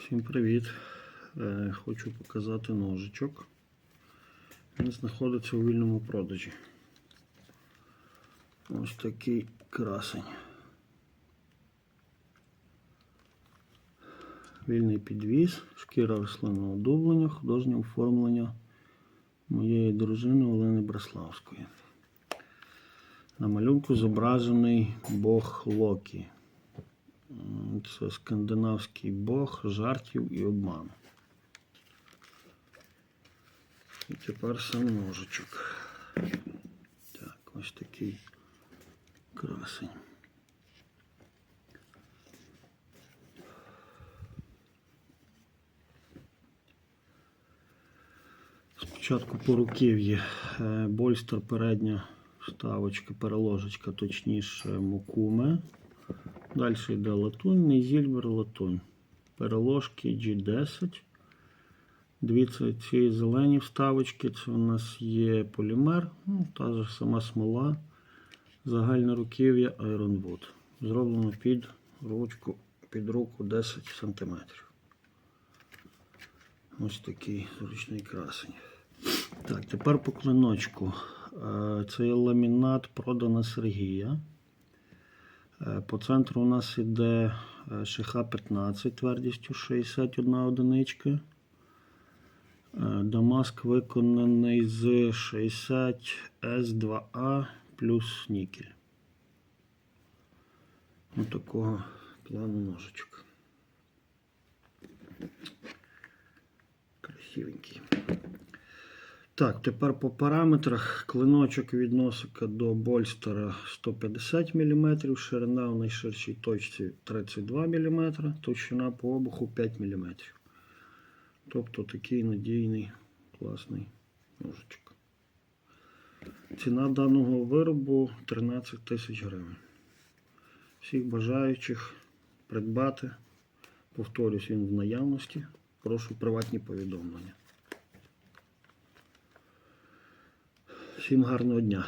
Всім привіт! Е, Хочу показати ножичок. Він знаходиться у вільному продажі. Ось такий красень. Вільний підвіз, шкіра рослинного дублення, художнє оформлення моєї дружини Олени Браславської. На малюнку зображений бог Локі. Це скандинавський бог жартів і обману. І тепер сам ножичок. Так, ось такий красень. Спочатку по руків'ї е, больстер передня вставочка, переложечка, точніше мукуме. Далі йде латунь, нейзільбер латунь. Переложки G10. Дві ці зелені вставочки. Це у нас є полімер, ну, та ж сама смола. Загальне руків'я Iron Wood. Зроблено під ручку, під руку 10 см. Ось такий зручний красень. Так, тепер по клиночку. Е, Це є ламінат продана Сергія. По центру у нас іде е, шиха 15 твердістю 61 одиничка. Е, Дамаск виконаний з 60 S2A плюс нікель. Ось такого плану ножичок. Красивенький. Так, тепер по параметрах клиночок від носика до больстера 150 мм, ширина в найширшій точці 32 мм, товщина по обуху 5 мм. Тобто такий надійний класний ножичок. Ціна даного виробу 13 тисяч гривень. Всіх бажаючих придбати. Повторюсь, він в наявності. Прошу приватні повідомлення. Всім гарного дня.